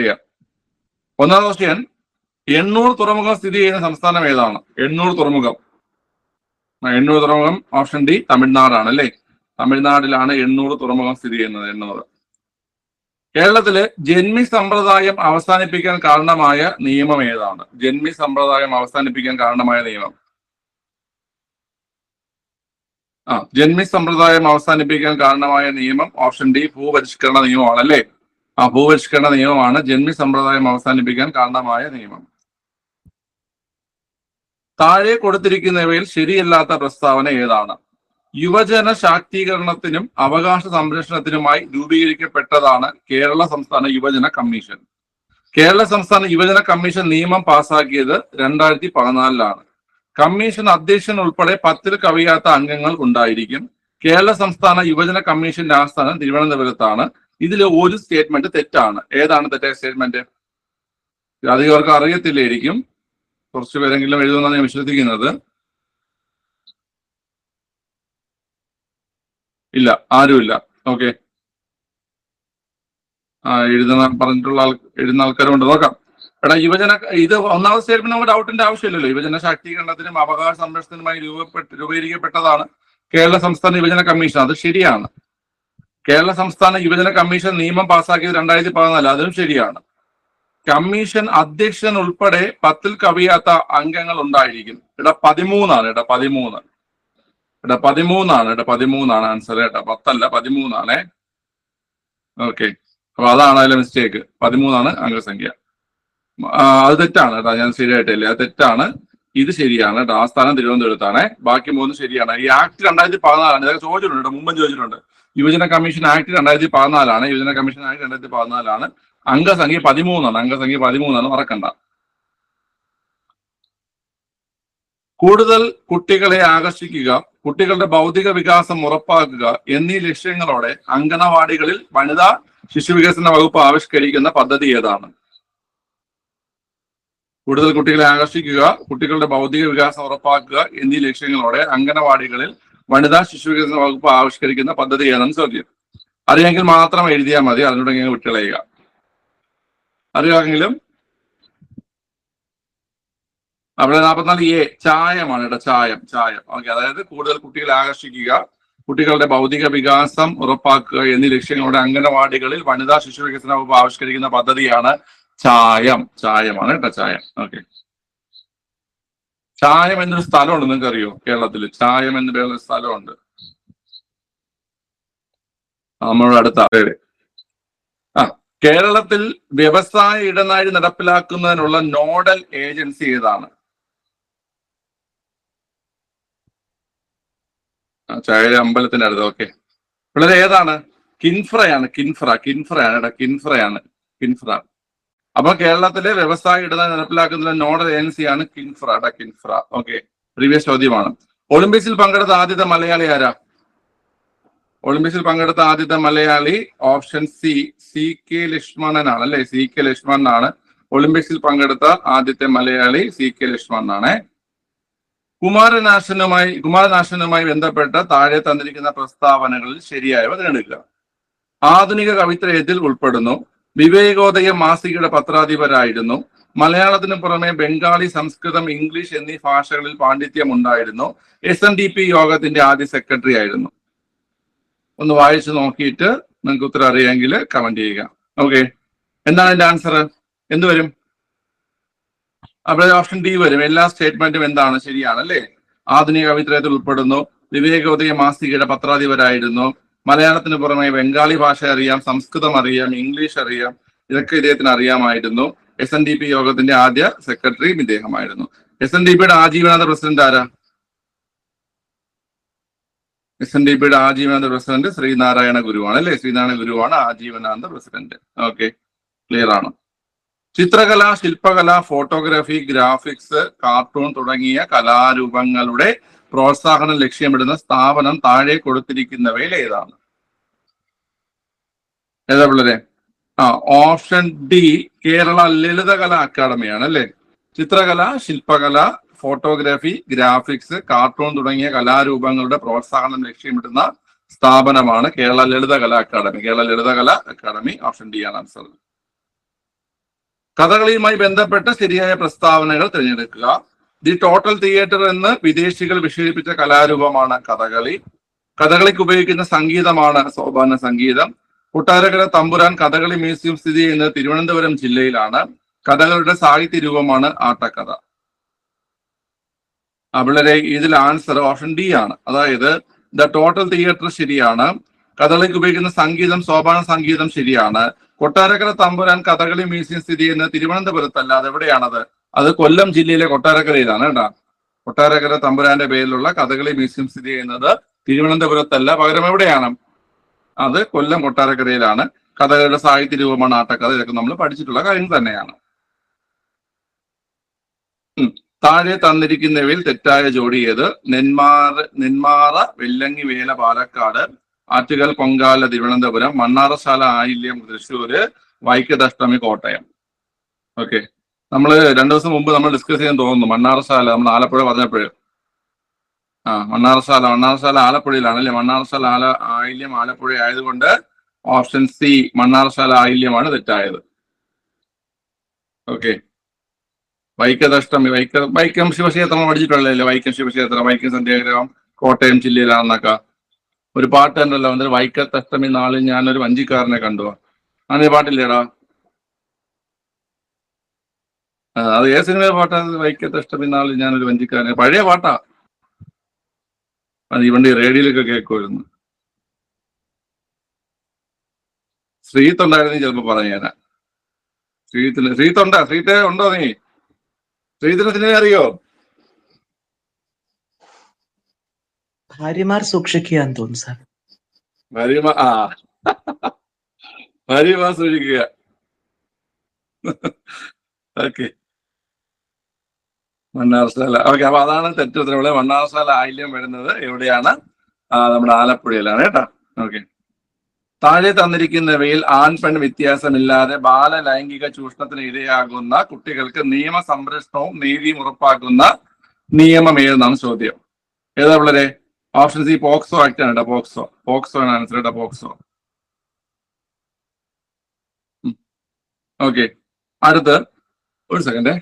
ചെയ്യാം ഒന്നാം ക്വസ്റ്റ്യൻ എണ്ണൂർ തുറമുഖം സ്ഥിതി ചെയ്യുന്ന സംസ്ഥാനം ഏതാണ്? എണ്ണൂർ തുറമുഖം. എണ്ണൂർ തുറമുഖം ഓപ്ഷൻ ഡി തമിഴ്നാടാണ് അല്ലേ? തമിഴ്നാട്ടിലാണ് എണ്ണൂർ തുറമുഖം സ്ഥിതി ചെയ്യുന്നത് എണ്ണൂറ്. കേരളത്തിൽ ജന്മി സമ്പ്രദായം അവസാനിപ്പിക്കാൻ കാരണമായ നിയമം ഏതാണ്? ജന്മി സമ്പ്രദായം അവസാനിപ്പിക്കാൻ കാരണമായ നിയമം. ആ ജന്മി സമ്പ്രദായം അവസാനിപ്പിക്കാൻ കാരണമായ നിയമം ഓപ്ഷൻ ഡി ഭൂപരിഷ്കരണ നിയമമാണ് അല്ലേ? ഭൂപരിഷ്കരണ നിയമമാണ് ജന്മി സമ്പ്രദായം അവസാനിപ്പിക്കാൻ കാരണമായ നിയമം. താഴെ കൊടുത്തിരിക്കുന്നവയിൽ ശരിയല്ലാത്ത പ്രസ്താവന ഏതാണ്? യുവജന ശാക്തീകരണത്തിനും അവകാശ സംരക്ഷണത്തിനുമായി രൂപീകരിക്കപ്പെട്ടതാണ് കേരള സംസ്ഥാന യുവജന കമ്മീഷൻ. കേരള സംസ്ഥാന യുവജന കമ്മീഷൻ നിയമം പാസാക്കിയത് രണ്ടായിരത്തി പതിനാലിലാണ് കമ്മീഷൻ അധ്യക്ഷൻ ഉൾപ്പെടെ പത്തിൽ കവിയാത്ത അംഗങ്ങൾ ഉണ്ടായിരിക്കും. കേരള സംസ്ഥാന യുവജന കമ്മീഷന്റെ ആസ്ഥാനം തിരുവനന്തപുരത്താണ്. ഇതിൽ ഒരു സ്റ്റേറ്റ്മെന്റ് തെറ്റാണ്. ഏതാണ് തെറ്റായ സ്റ്റേറ്റ്മെന്റ് അധികം പേർക്ക് അറിയത്തില്ലായിരിക്കും. കുറച്ച് പേരെങ്കിലും എഴുതുമെന്നാണ് ഞാൻ വിശ്വസിക്കുന്നത്. ഇല്ല ആരുമില്ല. ഓക്കെ. ആ എഴുതുന്ന പറഞ്ഞിട്ടുള്ള ആൾ എഴുതുന്ന ആൾക്കാരുണ്ട് നോക്കാം. എടാ യുവജന ഇത് ഒന്നാമത് സ്റ്റേറ്റ്മെന്റ് നമുക്ക് ഡൗട്ടിന്റെ ആവശ്യമില്ലല്ലോ. യുവജന ശാക്തീകരണത്തിനും അവകാശ സംരക്ഷണത്തിനുമായി രൂപപ്പെട്ട് രൂപീകരിക്കപ്പെട്ടതാണ് കേരള സംസ്ഥാന യുവജന കമ്മീഷൻ. അത് ശരിയാണ്. കേരള സംസ്ഥാന യുവജന കമ്മീഷൻ നിയമം പാസാക്കിയത് രണ്ടായിരത്തി പതിനാല്. അതും ശരിയാണ്. കമ്മീഷൻ അധ്യക്ഷൻ ഉൾപ്പെടെ പത്തിൽ കവിയാത്ത അംഗങ്ങൾ ഉണ്ടായിരിക്കും. ഇട പതിമൂന്നാണ്. ഇട പതിമൂന്ന്. ഇട പതിമൂന്നാണ്. ഇട പതിമൂന്നാണ് ആൻസർ ഏട്ടാ പത്തല്ല പതിമൂന്നാണേ. ഓക്കെ. അപ്പൊ അതാണ് അതിലെ മിസ്റ്റേക്ക് പതിമൂന്നാണ് അംഗസംഖ്യ. അത് തെറ്റാണ് കേട്ടോ. ഞാൻ ശരിയായിട്ടില്ല? അത് തെറ്റാണ്. ഇത് ശരിയാണ്. കേട്ടോ സ്ഥാനം തിരുവനന്തപുരത്താണ്. ബാക്കി മൂന്ന് ശരിയാണ്. ഈ ആക്ട് രണ്ടായിരത്തി പതിനാലാണ് ഇതൊക്കെ ചോദിച്ചിട്ടുണ്ട് മുമ്പും ചോദിച്ചിട്ടുണ്ട്. യുവജന കമ്മീഷൻ ആക്ട് രണ്ടായിരത്തി പതിനാലാണ് യുവജന കമ്മീഷൻ ആക്ട് രണ്ടായിരത്തി പതിനാലാണ് അംഗസംഖ്യ പതിമൂന്നാണ്. അംഗസംഖ്യ പതിമൂന്നാണ്. മറക്കണ്ട. കൂടുതൽ കുട്ടികളെ ആകർഷിക്കുക കുട്ടികളുടെ ഭൗതിക വികാസം ഉറപ്പാക്കുക എന്നീ ലക്ഷ്യങ്ങളോടെ അങ്കണവാടികളിൽ വനിതാ ശിശുവികസന വകുപ്പ് ആവിഷ്കരിക്കുന്ന പദ്ധതി ഏതാണ്? കൂടുതൽ കുട്ടികളെ ആകർഷിക്കുക കുട്ടികളുടെ ഭൗതിക വികാസം ഉറപ്പാക്കുക എന്നീ ലക്ഷ്യങ്ങളോടെ അംഗനവാടികളിൽ വനിതാ ശിശു വികസന വകുപ്പ് ആവിഷ്കരിക്കുന്ന പദ്ധതി ഏതാണ് ചോദ്യം. അറിയാമെങ്കിൽ മാത്രം എഴുതിയാൽ മതി അതിനോട് വിട്ടുകളയുക. അറിയാമെങ്കിലും അവിടെ നാൽപ്പത്തിനാല് എ ചായമാണ് കേട്ടോ ചായം ചായം. ഓക്കെ അതായത് കൂടുതൽ കുട്ടികളെ ആകർഷിക്കുക കുട്ടികളുടെ ഭൗതിക വികാസം ഉറപ്പാക്കുക എന്നീ ലക്ഷ്യങ്ങളോടെ അംഗനവാടികളിൽ വനിതാ ശിശു വികസന വകുപ്പ് ആവിഷ്കരിക്കുന്ന പദ്ധതിയാണ് ചായം ചായമാണ് കേട്ടോ ചായം. ഓക്കെ ചായം എന്നൊരു സ്ഥലമുണ്ട് നിങ്ങൾക്ക് അറിയോ കേരളത്തിൽ ചായം എന്ന പേരുള്ള സ്ഥലമുണ്ട്. നമ്മളുടെ അടുത്ത ആ കേരളത്തിൽ വ്യവസായ ഇടനാഴി നടപ്പിലാക്കുന്നതിനുള്ള നോഡൽ ഏജൻസി ഏതാണ്? ചായ അമ്പലത്തിന്റെ അടുത്ത് ഓക്കെ പിള്ളേർ ഏതാണ്? കിൻഫ്രയാണ് കിൻഫ്ര കിൻഫ്രയാണ് കേട്ടോ കിൻഫ്രയാണ് കിൻഫ്ര അപ്പൊ കേരളത്തിലെ വ്യവസായ ഇടത നടപ്പിലാക്കുന്ന നോഡൽ ഏജൻസിയാണ് കിൻഫ്ര ഡ കിൻഫ്ര. ഓക്കെ. പ്രീവിയസ് ചോദ്യമാണ്. ഒളിമ്പിക്സിൽ പങ്കെടുത്ത ആദ്യത്തെ മലയാളി ആരാ? ഒളിമ്പിക്സിൽ പങ്കെടുത്ത ആദ്യത്തെ Malayali option C C K ലക്ഷ്മണനാണ് അല്ലെ? സി കെ ലക്ഷ്മണനാണ്. ഒളിമ്പിക്സിൽ പങ്കെടുത്ത ആദ്യത്തെ മലയാളി സി കെ ലക്ഷ്മണനാണ്. കുമാരനാശനുമായി കുമാരനാശനുമായി ബന്ധപ്പെട്ട താഴെ തന്നിരിക്കുന്ന പ്രസ്താവനകളിൽ ശരിയായവ തിരഞ്ഞെടുക്കുക ആധുനിക കവിത്രയത്തിൽ ഉൾപ്പെടുന്നു. വിവേകോദയ മാസികയുടെ പത്രാധിപരായിരുന്നു. മലയാളത്തിന് പുറമെ ബംഗാളി സംസ്കൃതം ഇംഗ്ലീഷ് എന്നീ ഭാഷകളിൽ പാണ്ഡിത്യം ഉണ്ടായിരുന്നു എസ് എൻ ഡി പി യോഗത്തിന്റെ ആദ്യ സെക്രട്ടറി ആയിരുന്നു. ഒന്ന് വായിച്ചു നോക്കിയിട്ട് നിങ്ങൾക്ക് ഉത്തരം അറിയാമെങ്കിൽ കമന്റ് ചെയ്യുക. ഓക്കെ എന്താണ് എന്റെ ആൻസർ എന്ത് വരും? അവിടെ ഓപ്ഷൻ ഡി വരും. എല്ലാ സ്റ്റേറ്റ്മെന്റും എന്താണ്? ശരിയാണ് അല്ലേ? ആധുനിക കവിത്രയത്തിൽ ഉൾപ്പെടുന്നു. വിവേകോദയ മാസികയുടെ പത്രാധിപരായിരുന്നു. മലയാളത്തിന് പുറമെ ബംഗാളി ഭാഷ അറിയാം സംസ്കൃതം അറിയാം ഇംഗ്ലീഷ് അറിയാം ഇതൊക്കെ ഇദ്ദേഹത്തിന് അറിയാമായിരുന്നു. എസ് എൻ ഡി പി യോഗത്തിന്റെ ആദ്യ സെക്രട്ടറിയും ഇദ്ദേഹമായിരുന്നു. എസ് എൻ ഡി പിയുടെ ആജീവനാന്ത പ്രസിഡന്റ് ആരാ? എസ് എൻ ഡി പിയുടെ ആജീവനാന്ത പ്രസിഡന്റ് ശ്രീനാരായണ ഗുരുവാണ് അല്ലെ? ശ്രീനാരായണ ഗുരുവാണ് ആജീവനാന്ത പ്രസിഡന്റ്. ഓക്കെ ക്ലിയർ ആണ്? ചിത്രകല ശില്പകല ഫോട്ടോഗ്രാഫി ഗ്രാഫിക്സ് കാർട്ടൂൺ തുടങ്ങിയ കലാരൂപങ്ങളുടെ പ്രോത്സാഹനം ലക്ഷ്യമിടുന്ന സ്ഥാപനം താഴെ കൊടുത്തിരിക്കുന്നവയിൽ ഏതാണ്? ഏതാ പിള്ളേരെ? ആ ഓപ്ഷൻ ഡി കേരള ലളിതകല അക്കാദമിയാണ് അല്ലെ? ചിത്രകല ശില്പകല ഫോട്ടോഗ്രാഫി ഗ്രാഫിക്സ് കാർട്ടൂൺ തുടങ്ങിയ കലാരൂപങ്ങളുടെ പ്രോത്സാഹനം ലക്ഷ്യമിടുന്ന സ്ഥാപനമാണ് Kerala Lalithakala Akademi. Kerala Lalithakala academy option D ആണ് ആൻസർ. കഥകളിയുമായി ബന്ധപ്പെട്ട ശരിയായ പ്രസ്താവനകൾ തിരഞ്ഞെടുക്കുക. ദി ടോട്ടൽ തിയേറ്റർ എന്ന് വിദേശികൾ വിശേഷിപ്പിച്ച കലാരൂപമാണ് കഥകളി. കഥകളിക്ക് ഉപയോഗിക്കുന്ന സംഗീതമാണ് സോപാന സംഗീതം. കൊട്ടാരക്കര തമ്പുരാൻ കഥകളി മ്യൂസിയം സ്ഥിതി ചെയ്യുന്നത് തിരുവനന്തപുരം ജില്ലയിലാണ്. കഥകളുടെ സാഹിത്യ രൂപമാണ് ആട്ടക്കഥ. അവിടെ ഇതിൽ ആൻസർ ഓപ്ഷൻ ഡി ആണ്. അതായത് ദ ടോട്ടൽ തിയേറ്റർ ശരിയാണ്. കഥകളിക്ക് ഉപയോഗിക്കുന്ന സംഗീതം സോപാന സംഗീതം ശരിയാണ്. കൊട്ടാരക്കര തമ്പുരാൻ കഥകളി മ്യൂസിയം സ്ഥിതി ചെയ്യുന്നത് തിരുവനന്തപുരത്തല്ല. അത് എവിടെയാണത്? അത് കൊല്ലം ജില്ലയിലെ കൊട്ടാരക്കരയിലാണ് കേട്ടോ. കൊട്ടാരക്കര തമ്പുരാന്റെ പേരിലുള്ള കഥകളി മ്യൂസിയം സ്ഥിതി ചെയ്യുന്നത് തിരുവനന്തപുരത്തല്ല. പകരം എവിടെയാണ്? അത് കൊല്ലം കൊട്ടാരക്കരയിലാണ്. കഥകളുടെ സാഹിത്യ രൂപമാണ് ആട്ടക്കഥ. ഇതൊക്കെ നമ്മൾ പഠിച്ചിട്ടുള്ള കാര്യം തന്നെയാണ്. താഴെ തന്നിരിക്കുന്നവയിൽ തെറ്റായ ജോഡി ഏത്? നെന്മാറ നെന്മാറ വെല്ലങ്ങി വേല പാലക്കാട് ആറ്റുകൽ പൊങ്കാല തിരുവനന്തപുരം മണ്ണാറശാല ആയില്യം തൃശ്ശൂര് വൈക്കത്തഷ്ടമി കോട്ടയം. ഓക്കെ. നമ്മൾ രണ്ടു ദിവസം മുമ്പ് നമ്മൾ ഡിസ്കസ് ചെയ്യാൻ തോന്നുന്നു. മണ്ണാറശാല നമ്മൾ ആലപ്പുഴ പറഞ്ഞപ്പോഴ്. ആ മണ്ണാറശാല മണ്ണാറശാല ആലപ്പുഴയിലാണ് അല്ലെ? മണ്ണാറശാല ആല ആയില്യം ആലപ്പുഴ ആയതുകൊണ്ട് ഓപ്ഷൻ സി മണ്ണാറശാല ആയില്യമാണ് തെറ്റായത്. ഓക്കെ വൈക്കതഷ്ടമി വൈക്ക വൈക്കം ശിവക്ഷേത്രം പഠിച്ചിട്ടുള്ളതല്ലേ? വൈക്കം ശിവക്ഷേത്രം വൈക്കം സന്ധ്യാഗ്രഹം കോട്ടയം ജില്ലയിലാണെന്നൊക്കെ. ഒരു പാട്ട് ഉണ്ടല്ലോ എന്നിട്ട് വൈക്കത്തഷ്ടമി നാളിൽ ഞാനൊരു വഞ്ചിക്കാരനെ കണ്ടു. അങ്ങനെ പാട്ടില്ലേടാ ആ, അത് ഏത് സിനിമയിലെ പാട്ടാ? വൈക്കത്തഷ്ടമി നാളിൽ ഞാനൊരു വഞ്ചിക്കാരൻ. പഴയ പാട്ടാ. അത് ഇവണ്ട് റേഡിയോയിലൊക്കെ കേൾക്കുമായിരുന്നു. ശ്രീത്തുണ്ടായിരുന്നു ചിലപ്പോ ചിലപ്പോ പറഞ്ഞേരാ ശ്രീത്തിന് ശ്രീത്തുണ്ടാ? ശ്രീത്തെ ഉണ്ടോ നീ? ശ്രീത്തിന് സിനിമ അറിയോ? ഭാര്യമാർ സൂക്ഷിക്കുക എന്ന് തോന്നുന്നു സാർ. ഭാര്യമാ ആ. ഭാര്യമാർ സൂക്ഷിക്കുക. ഓക്കെ. മണ്ണാർശാല ഓക്കെ അപ്പൊ അതാണ് തെറ്റുത്തരവിടെ മണ്ണാർശാല ആയില്യം വരുന്നത് എവിടെയാണ്? നമ്മുടെ ആലപ്പുഴയിലാണ് കേട്ടോ. ഓക്കെ. താഴെ തന്നിരിക്കുന്നവയിൽ ആൺ പെൺ വ്യത്യാസമില്ലാതെ ബാല ലൈംഗിക ചൂഷണത്തിന് ഇരയാകുന്ന കുട്ടികൾക്ക് നിയമ സംരക്ഷണവും നീതിയും ഉറപ്പാക്കുന്ന നിയമം ഏതെന്നാണ് ചോദ്യം. ഏതാ പിള്ളേരെ? ഓപ്ഷൻ സി പോക്സോ ആക്ട് ആണ് കേട്ടോ പോക്സോ. പോക്സോ ആണ് ആൻസർ കേട്ടോ പോക്സോ. ഓക്കെ. അടുത്ത് ഒരു സെക്കൻഡേ.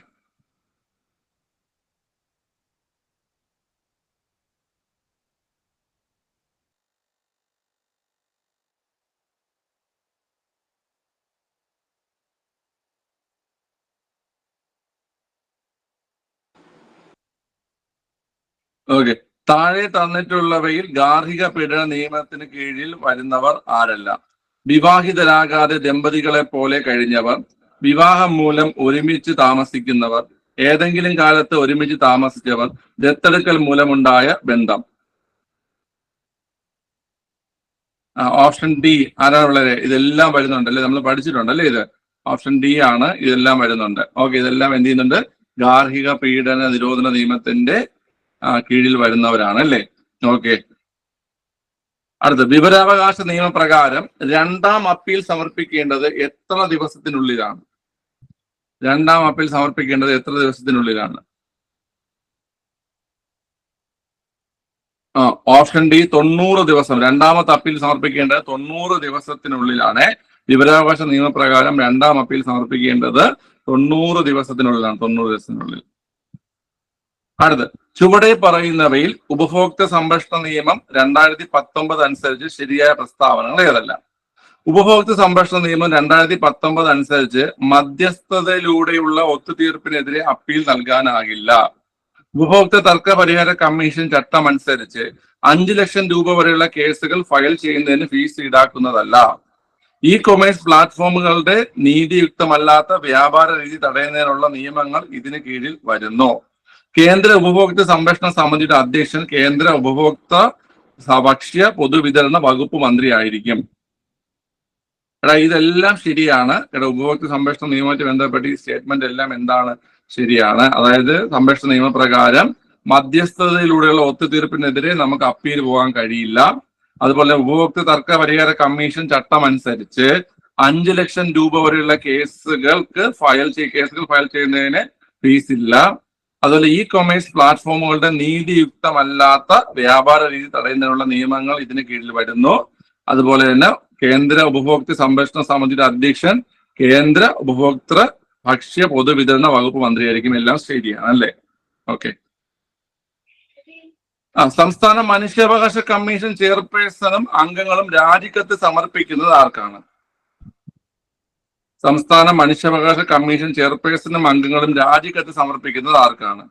ഓക്കെ. താഴെ തന്നിട്ടുള്ളവയിൽ ഗാർഹിക പീഡന നിയമത്തിന് കീഴിൽ വരുന്നവർ ആരല്ല? വിവാഹിതരാകാതെ ദമ്പതികളെ പോലെ കഴിഞ്ഞവർ വിവാഹം മൂലം ഒരുമിച്ച് താമസിക്കുന്നവർ ഏതെങ്കിലും കാലത്ത് ഒരുമിച്ച് താമസിച്ചവർ ദത്തെടുക്കൽ മൂലമുണ്ടായ ബന്ധം. Option D. ആരാണ് വളരെ ഇതെല്ലാം വരുന്നുണ്ട് അല്ലേ? നമ്മൾ പഠിച്ചിട്ടുണ്ട് അല്ലേ ഇത്? ഓപ്ഷൻ ഡി ആണ്. ഇതെല്ലാം വരുന്നുണ്ട്. ഓക്കെ ഇതെല്ലാം എന്ത് ചെയ്യുന്നുണ്ട്? ഗാർഹിക പീഡന നിരോധന നിയമത്തിന്റെ കീഴിൽ വരുന്നവരാണ് അല്ലേ? ഓക്കെ. അടുത്ത വിവരാവകാശ നിയമപ്രകാരം രണ്ടാം അപ്പീൽ സമർപ്പിക്കേണ്ടത് എത്ര ദിവസത്തിനുള്ളിലാണ്? രണ്ടാം അപ്പീൽ സമർപ്പിക്കേണ്ടത് എത്ര ദിവസത്തിനുള്ളിലാണ്? ഓപ്ഷൻ ഡി തൊണ്ണൂറ് ദിവസം. രണ്ടാമത്തെ അപ്പീൽ സമർപ്പിക്കേണ്ടത് തൊണ്ണൂറ് ദിവസത്തിനുള്ളിലാണ്. വിവരാവകാശ നിയമപ്രകാരം രണ്ടാം അപ്പീൽ സമർപ്പിക്കേണ്ടത് തൊണ്ണൂറ് ദിവസത്തിനുള്ളിലാണ് തൊണ്ണൂറ് ദിവസത്തിനുള്ളിൽ. അടുത്ത്. ചുവടെ പറയുന്നവയിൽ ഉപഭോക്തൃ സംരക്ഷണ നിയമം രണ്ടായിരത്തി പത്തൊമ്പത് അനുസരിച്ച് ശരിയായ പ്രസ്താവനകൾ ഏതല്ല? ഉപഭോക്തൃ സംരക്ഷണ നിയമം രണ്ടായിരത്തി പത്തൊമ്പത് അനുസരിച്ച് മധ്യസ്ഥതയിലൂടെയുള്ള ഒത്തുതീർപ്പിനെതിരെ അപ്പീൽ നൽകാനാകില്ല. ഉപഭോക്തൃ തർക്ക പരിഹാര കമ്മീഷൻ ചട്ടം അനുസരിച്ച് അഞ്ചു ലക്ഷം രൂപ വരെയുള്ള കേസുകൾ ഫയൽ ചെയ്യുന്നതിന് ഫീസ് ഈടാക്കുന്നതല്ല. ഇ കൊമേഴ്സ് പ്ലാറ്റ്ഫോമുകളുടെ നീതിയുക്തമല്ലാത്ത വ്യാപാര രീതി തടയുന്നതിനുള്ള നിയമങ്ങൾ ഇതിന് കീഴിൽ വരുന്നു. കേന്ദ്ര ഉപഭോക്തൃ സംരക്ഷണ സമിതിയുടെ അധ്യക്ഷൻ കേന്ദ്ര ഉപഭോക്ത ഭക്ഷ്യ പൊതുവിതരണ വകുപ്പ് മന്ത്രിയായിരിക്കും. എടാ ഇതെല്ലാം ശരിയാണ്. എടാ ഉപഭോക്തൃ സംരക്ഷണ നിയമവുമായിട്ട് ബന്ധപ്പെട്ട് ഈ സ്റ്റേറ്റ്മെന്റ് എല്ലാം എന്താണ് ശരിയാണ്. അതായത് സംരക്ഷണ നിയമപ്രകാരം മധ്യസ്ഥതയിലൂടെയുള്ള ഒത്തുതീർപ്പിനെതിരെ നമുക്ക് അപ്പീൽ പോകാൻ കഴിയില്ല. അതുപോലെ ഉപഭോക്തൃ തർക്ക പരിഹാര കമ്മീഷൻ ചട്ടം അനുസരിച്ച് അഞ്ചു ലക്ഷം രൂപ വരെയുള്ള കേസുകൾക്ക് ഫയൽ ചെയ്യ കേസുകൾ ഫയൽ ചെയ്യുന്നതിന് ഫീസ് ഇല്ല. അതുപോലെ ഇ കൊമേഴ്സ് പ്ലാറ്റ്ഫോമുകളുടെ നീതിയുക്തമല്ലാത്ത വ്യാപാര രീതി തടയുന്നതിനുള്ള നിയമങ്ങൾ ഇതിന് കീഴിൽ വരുന്നു. അതുപോലെ തന്നെ കേന്ദ്ര ഉപഭോക്തൃ സംരക്ഷണ സമിതിയുടെ അധ്യക്ഷൻ കേന്ദ്ര ഉപഭോക്തൃ ഭക്ഷ്യ പൊതുവിതരണ വകുപ്പ് മന്ത്രിയായിരിക്കും എല്ലാം ശരിയാണ് അല്ലേ? ഓക്കെ ആ സംസ്ഥാന മനുഷ്യാവകാശ കമ്മീഷൻ ചെയർപേഴ്സണും അംഗങ്ങളും രാജിക്കത്ത് സമർപ്പിക്കുന്നത് ആർക്കാണ്? സംസ്ഥാന മനുഷ്യാവകാശ കമ്മീഷൻ ചെയർപേഴ്സണും അംഗങ്ങളും രാജിക്കത്ത് സമർപ്പിക്കുന്നത് ആർക്കാണ്?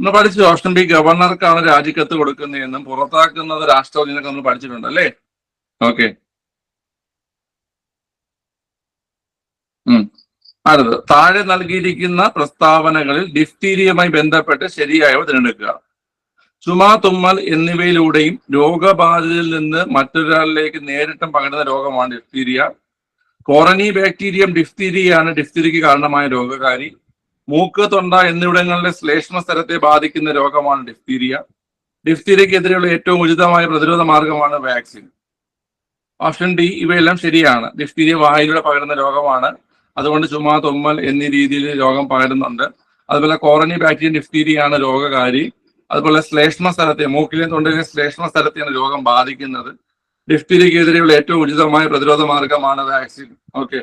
നമ്മൾ പഠിച്ചു ഓപ്ഷൻ ബി ഗവർണർക്കാണ് രാജിക്കത്ത് കൊടുക്കുന്നതെന്നും പുറത്താക്കുന്നത് രാഷ്ട്രപതിനൊക്കെ നമ്മൾ പഠിച്ചിട്ടുണ്ട് അല്ലേ? ഓക്കെ. അടുത്ത് താഴെ നൽകിയിരിക്കുന്ന പ്രസ്താവനകളിൽ ഡിഫ്തീരിയയുമായി ബന്ധപ്പെട്ട് ശരിയായവ തിരഞ്ഞെടുക്കുക. ചുമ തുമ്മൽ എന്നിവയിലൂടെയും രോഗബാധിതരിൽ നിന്ന് മറ്റൊരാളിലേക്ക് നേരിട്ടും പകരുന്ന രോഗമാണ് ഡിഫ്തീരിയ. കോറനി ബാക്ടീരിയം ഡിഫ്തീരിയയാണ് ഡിഫ്തീരിക്ക് കാരണമായ രോഗകാരി. മൂക്ക് തൊണ്ട എന്നിവിടങ്ങളിലെ ശ്ലേഷ്മ സ്ഥലത്തെ ബാധിക്കുന്ന രോഗമാണ് ഡിഫ്തീരിയ. ഡിഫ്തീരിയക്കെതിരെയുള്ള ഏറ്റവും ഉചിതമായ പ്രതിരോധ മാർഗമാണ് വാക്സിൻ. ഓപ്ഷൻ ഡി ഇവയെല്ലാം ശരിയാണ്. ഡിഫ്തീരിയ വായിലൂടെ പകരുന്ന രോഗമാണ്. അതുകൊണ്ട് ചുമ തുമ്മൽ എന്നീ രീതിയിൽ രോഗം പകരുന്നുണ്ട്. അതുപോലെ കോറനി ബാക്ടീരിയ ഡിഫ്തീരിയാണ് രോഗകാരി. അതുപോലെ ശ്ലേഷ്മ സ്ഥലത്തെ മൂക്കിലെ തൊണ്ടയിലെ ശ്ലേഷ്മ സ്ഥലത്തെയാണ് രോഗം ബാധിക്കുന്നത്. ഡിഫ്തീരിയക്കെതിരെയുള്ള ഏറ്റവും ഉചിതമായ പ്രതിരോധ മാർഗമാണ് വാക്സിൻ. ഓക്കെ.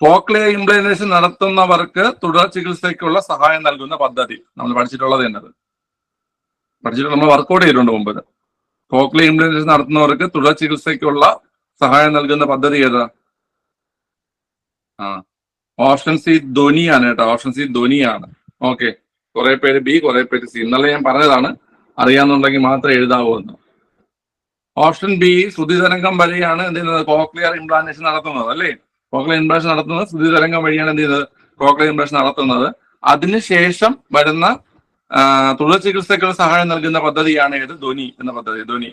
കോക്ലിയ ഇംപ്ലാന്റേഷൻ നടത്തുന്നവർക്ക് തുടർ ചികിത്സയ്ക്കുള്ള സഹായം നൽകുന്ന പദ്ധതി. നമ്മൾ പഠിച്ചിട്ടുള്ളത് എന്നത്. പഠിച്ചിട്ട് നമ്മൾ വർക്കൗട്ട് ചെയ്തിട്ടുണ്ട് മുമ്പ്. കോക്ലിയ ഇംപ്ലാന്റേഷൻ നടത്തുന്നവർക്ക് തുടർ ചികിത്സയ്ക്കുള്ള സഹായം നൽകുന്ന പദ്ധതി ഏതാ? ആ. ഓപ്ഷൻ സി ധ്വനിയാണ് കേട്ടോ. ഓപ്ഷൻ സി ധ്വനിയാണ് ഓക്കെ. കുറെ പേര് ബി കുറെ പേര് സി. ഇന്നലെ ഞാൻ പറഞ്ഞതാണ് അറിയാന്നുണ്ടെങ്കിൽ മാത്രം എഴുതാവൂ എന്ന് ഓപ്ഷൻ ബി ശ്രുതി തരംഗം വഴിയാണ് എന്ത് ചെയ്യുന്നത്? കോക്ലിയർ ഇംപ്ലാന്റേഷൻ നടത്തുന്നത് അല്ലേ? കോക്ലിയർ ഇംപ്ലാന്റേഷൻ നടത്തുന്നത് ശ്രുതി തരംഗം വഴിയാണ് എന്ത് ചെയ്യുന്നത്? കോക്ലിയർ ഇംപ്ലാന്റേഷൻ നടത്തുന്നത്. അതിനുശേഷം വരുന്ന തുടർ ചികിത്സയ്ക്കുള്ള സഹായം നൽകുന്ന പദ്ധതിയാണ് ഏത്? ധ്വനി എന്ന പദ്ധതി ധ്വനി.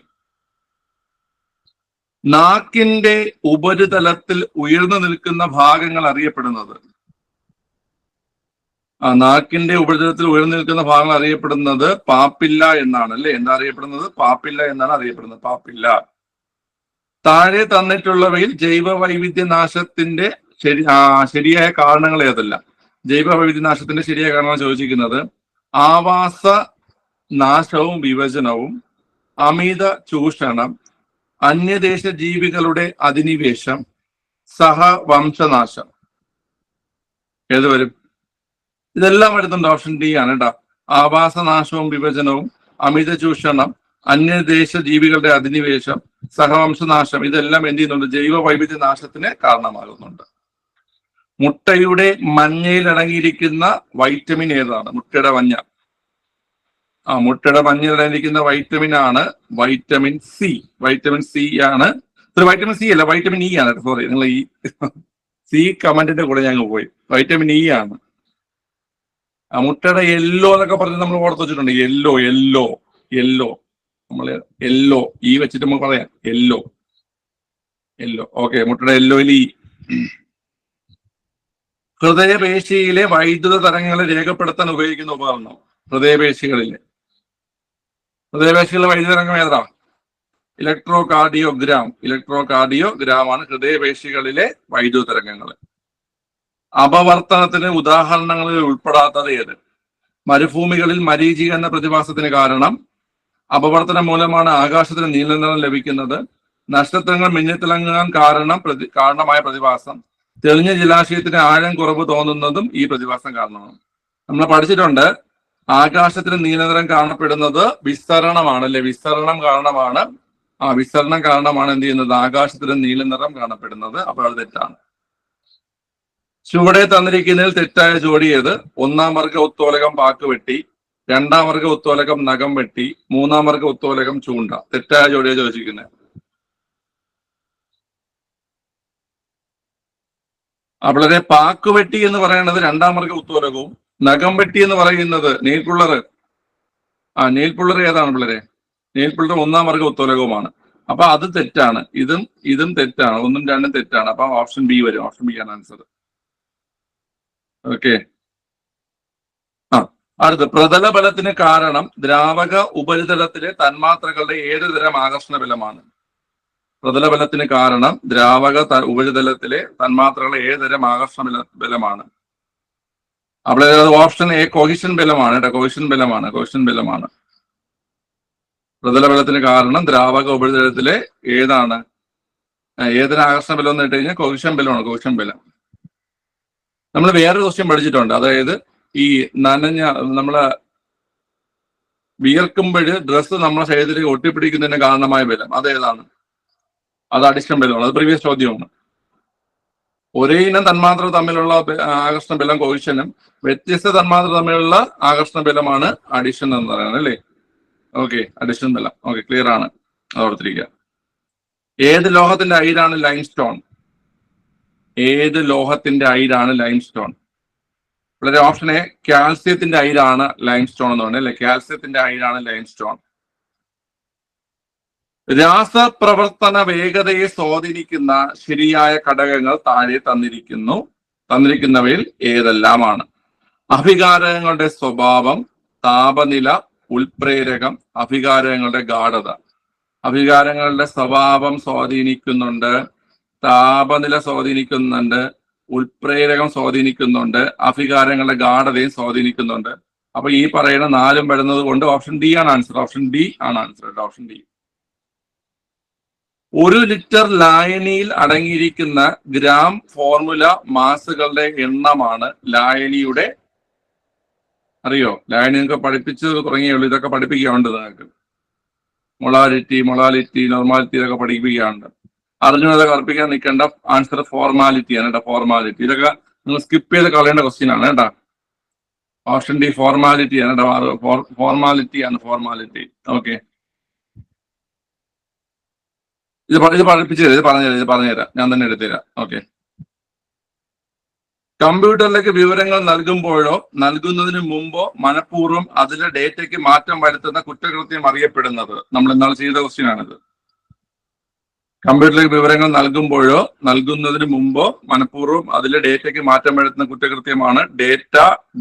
നാക്കിന്റെ ഉപരിതലത്തിൽ ഉയർന്നു നിൽക്കുന്ന ഭാഗങ്ങൾ അറിയപ്പെടുന്നത്. നാക്കിന്റെ ഉപരിതലത്തിൽ ഉയർന്നു നിൽക്കുന്ന ഭാഗങ്ങൾ അറിയപ്പെടുന്നത് പാപ്പില്ല എന്നാണ് അല്ലെ? എന്താ അറിയപ്പെടുന്നത്? പാപ്പില്ല എന്നാണ് അറിയപ്പെടുന്നത്. പാപ്പില്ല. താഴെ തന്നിട്ടുള്ളവയിൽ ജൈവ വൈവിധ്യ നാശത്തിന്റെ ശരി ശരിയായ കാരണങ്ങൾ ഏതല്ല? ജൈവ വൈവിധ്യ നാശത്തിന്റെ ശരിയായ കാരണങ്ങൾ ചോദിച്ചിരിക്കുന്നത്. ആവാസ നാശവും വിഭജനവും അമിത ചൂഷണം അന്യദേശ ജീവികളുടെ അധിനിവേശം സഹവംശനാശം. ഏത് വരും ഇതെല്ലാം വരുന്നുണ്ട് ഓപ്ഷൻ ഡി ആണ് കേട്ടോ ആവാസനാശവും വിഭജനവും അമിത ചൂഷണം അന്യദേശ ജീവികളുടെ അധിനിവേശം സഹവംശനാശം ഇതെല്ലാം എന്ത് ചെയ്യുന്നുണ്ട്? ജൈവ വൈവിധ്യ നാശത്തിന് കാരണമാകുന്നുണ്ട്. മുട്ടയുടെ മഞ്ഞയിൽ അടങ്ങിയിരിക്കുന്ന വൈറ്റമിൻ ഏതാണ്? മുട്ടയുടെ മഞ്ഞ. ആ മുട്ടയുടെ മഞ്ഞയിൽ അടങ്ങിയിരിക്കുന്ന വൈറ്റമിൻ ആണ് വൈറ്റമിൻ സി വൈറ്റമിൻ സി ആണ്. ഇത് വൈറ്റമിൻ സി അല്ല വൈറ്റമിൻ ഇ ആണ്. സോറി നിങ്ങൾ ഈ സി കമന്റിന്റെ കൂടെ ഞങ്ങൾ പോയി. വൈറ്റമിൻ ഇ ആണ്. ആ മുട്ടയുടെ യെല്ലോ എന്നൊക്കെ പറഞ്ഞ് നമ്മൾ ഓർത്ത് വെച്ചിട്ടുണ്ട്. യെല്ലോ യെല്ലോ യെല്ലോ നമ്മൾ യെല്ലോ ഈ വെച്ചിട്ട് നമുക്ക് പറയാം. യെല്ലോ യെല്ലോ ഓക്കെ മുട്ടയുടെ യെല്ലോയിൽ ഈ ഹൃദയപേശിയിലെ വൈദ്യുത തരംഗങ്ങളെ രേഖപ്പെടുത്താൻ ഉപയോഗിക്കുന്ന ഉപകരണം. ഹൃദയപേശികളിലെ. ഹൃദയപേശികളിലെ വൈദ്യുത തരംഗം ഏതാ? ഇലക്ട്രോ കാർഡിയോഗ്രാം ഇലക്ട്രോ കാർഡിയോഗ്രാം ആണ് ഹൃദയപേശികളിലെ വൈദ്യുത തരംഗങ്ങൾ അപവർത്തനത്തിന് ഉദാഹരണങ്ങളിൽ ഉൾപ്പെടാത്തത് ഏത്? മരുഭൂമികളിൽ മരീചിക എന്ന പ്രതിഭാസത്തിന് കാരണം അപവർത്തനം മൂലമാണ് ആകാശത്തിന് നീലനിറം ലഭിക്കുന്നത് നക്ഷത്രങ്ങൾ മിന്നിത്തിളങ്ങാൻ കാരണം പ്രതി കാരണമായ പ്രതിഭാസം തെളിഞ്ഞ ജലാശയത്തിന് ആഴം കുറവ് തോന്നുന്നതും ഈ പ്രതിഭാസം കാരണമാണ്. നമ്മൾ പഠിച്ചിട്ടുണ്ട് ആകാശത്തിന് നീലനിറം കാണപ്പെടുന്നത് വിസ്തരണമാണ് അല്ലെ വിസ്തരണം കാരണമാണ് ആ വിസ്തരണം കാരണമാണ് എന്ത് ചെയ്യുന്നത്? ആകാശത്തിന് നീലനിറം കാണപ്പെടുന്നത്. അപ്പോൾ അത് തെറ്റാണ്. ചുവടെ തന്നിരിക്കുന്നതിൽ തെറ്റായ ജോഡി ഏത്? ഒന്നാം വർഗ ഉത്തോലകം പാക്ക് വെട്ടി രണ്ടാം വർഗ ഉത്തോലകം നഖം വെട്ടി മൂന്നാം വർഗ ഉത്തോലകം ചൂണ്ട. തെറ്റായ ജോഡിയാണ് ചോദിച്ചിരിക്കുന്നത് അവളരെ പാക്ക് വെട്ടി എന്ന് പറയുന്നത് രണ്ടാം വർഗ ഉത്തോലകവും നഖം വെട്ടി എന്ന് പറയുന്നത് നെയിൽ ആ നെയിൽ ഏതാണ് പിള്ളേരെ? നെയിൽ ഒന്നാം വർഗ ഉത്തോലകവുമാണ് അപ്പൊ അത് തെറ്റാണ്. ഇതും ഇതും തെറ്റാണ്. ഒന്നും രണ്ടും തെറ്റാണ്. അപ്പൊ ഓപ്ഷൻ ബി വരും. ഓപ്ഷൻ ബി ആണ് ആൻസർ ഓക്കെ. ആ അടുത്ത്. പ്രതല ബലത്തിന് കാരണം ദ്രാവക ഉപരിതലത്തിലെ തന്മാത്രകളുടെ ഏത് തരം ആകർഷണ ബലമാണ്? പ്രതല ബലത്തിന് കാരണം ദ്രാവക ഉപരിതലത്തിലെ തന്മാത്രകളുടെ ഏത് തരം ആകർഷണ ബല ബലമാണ്? അവിടെ ഓപ്ഷൻ എ കൊഹിഷൻ ബലമാണ് കേട്ടോ കൊഹിഷൻ ബലമാണ് കൊഹിഷൻ ബലമാണ്. പ്രതല ബലത്തിന് കാരണം ദ്രാവക ഉപരിതലത്തിലെ ഏതാണ്? ഏതിനാകർഷണ ബലം എന്ന് ഇട്ട് കഴിഞ്ഞാൽ കൊഹിഷൻ ബലമാണ് കോഹിഷൻ ബലം. നമ്മൾ വേറൊരു ക്വസ്റ്റ്യൻ പഠിച്ചിട്ടുണ്ട്. അതായത് ഈ നനഞ്ഞ നമ്മളെ വിയർക്കുമ്പോൾ ഡ്രസ്സ് നമ്മളെ ശരീരത്തിൽ ഒട്ടിപ്പിടിക്കുന്നതിന് കാരണമായ ബലം അതേതാണ്? അത് അഡിഷൻ ബലമാണ്. അത് പ്രീവിയസ് ചോദ്യമാണ്. ഒരേ ഇനം തന്മാത്ര തമ്മിലുള്ള ആകർഷണ ബലം കോയിഷനും വ്യത്യസ്ത തന്മാത്ര തമ്മിലുള്ള ആകർഷണ ബലമാണ് അഡിഷൻ എന്ന് പറയുന്നത് അല്ലേ? ഓക്കെ അഡിഷൻ ബലം. ഓക്കെ ക്ലിയർ ആണ്. അത് ഓർത്തിരിക്കുക ഏത് ലോഹത്തിന്റെ അയിരാണ് ലൈം സ്റ്റോൺ ഏത് ലോഹത്തിന്റെ അയിരാണ് ലൈം സ്റ്റോൺ വളരെ ഓപ്ഷൻ എ കാൽസ്യത്തിന്റെ അയിരാണ് ലൈം സ്റ്റോൺ എന്ന് പറഞ്ഞത് അല്ലെ? കാൽസ്യത്തിന്റെ അയിരാണ് ലൈം സ്റ്റോൺ രാസപ്രവർത്തന വേഗതയെ സ്വാധീനിക്കുന്ന ശരിയായ ഘടകങ്ങൾ താഴെ തന്നിരിക്കുന്നു. തന്നിരിക്കുന്നവയിൽ ഏതെല്ലാമാണ്? അഭികാരങ്ങളുടെ സ്വഭാവം താപനില ഉൽപ്രേരകം അഭികാരങ്ങളുടെ ഗാഠത അഭികാരങ്ങളുടെ സ്വഭാവം സ്വാധീനിക്കുന്നുണ്ട് താപനില സ്വാധീനിക്കുന്നുണ്ട് ഉൽപ്രേരകം സ്വാധീനിക്കുന്നുണ്ട് അഭികാരങ്ങളുടെ ഗാഠതയും സ്വാധീനിക്കുന്നുണ്ട്. അപ്പൊ ഈ പറയുന്ന നാലും വരുന്നത് കൊണ്ട് ഓപ്ഷൻ ഡി ആണ് ആൻസർ. ഓപ്ഷൻ ഡി ആണ് ആൻസർ ഓപ്ഷൻ ഡി. ഒരു ലിറ്റർ ലായനിയിൽ അടങ്ങിയിരിക്കുന്ന ഗ്രാം ഫോർമുല മാസുകളുടെ എണ്ണമാണ് ലായനിയുടെ. അറിയോ? ലായനി നിങ്ങൾക്ക് പഠിപ്പിച്ചു തുടങ്ങിയുള്ളൂ ഇതൊക്കെ പഠിപ്പിക്കാറുണ്ട് നിങ്ങൾക്ക്. മൊളാലിറ്റി മൊളാലിറ്റി നോർമാലിറ്റി ഇതൊക്കെ പഠിപ്പിക്കാറുണ്ട് അറിഞ്ഞത് കർപ്പിക്കാൻ നിൽക്കേണ്ട ആൻസർ ഫോർമാലിറ്റി ആണ് കേട്ടോ ഫോർമാലിറ്റി ഇതൊക്കെ നിങ്ങൾ സ്കിപ്പ് ചെയ്ത് കളയേണ്ട ക്വസ്റ്റ്യൻ ആണ് കേട്ടോ ഓപ്ഷൻ ഡി ഫോർമാലിറ്റി ആണ് കേട്ടോ ഫോർമാലിറ്റി ആണ് ഫോർമാലിറ്റി ഓക്കെ ഇത് ഇത് പഠിപ്പിച്ചു തരാം ഇത് പറഞ്ഞുതരാം ഇത് പറഞ്ഞുതരാം ഞാൻ തന്നെ എടുത്തുതരാം. ഓക്കെ കമ്പ്യൂട്ടറിലേക്ക് വിവരങ്ങൾ നൽകുമ്പോഴോ നൽകുന്നതിന് മുമ്പോ മനഃപൂർവം അതിലെ ഡേറ്റയ്ക്ക് മാറ്റം വരുത്തുന്ന കുറ്റകൃത്യം അറിയപ്പെടുന്നത്. നമ്മൾ ഇന്നാൾ ചെയ്ത ക്വസ്റ്റ്യൻ ആണിത്. കമ്പ്യൂട്ടറിലേക്ക് വിവരങ്ങൾ നൽകുമ്പോഴോ നൽകുന്നതിന് മുമ്പോ മനഃപൂർവം അതിലെ ഡേറ്റയ്ക്ക് മാറ്റം വരുത്തുന്ന കുറ്റകൃത്യമാണ് ഡേറ്റ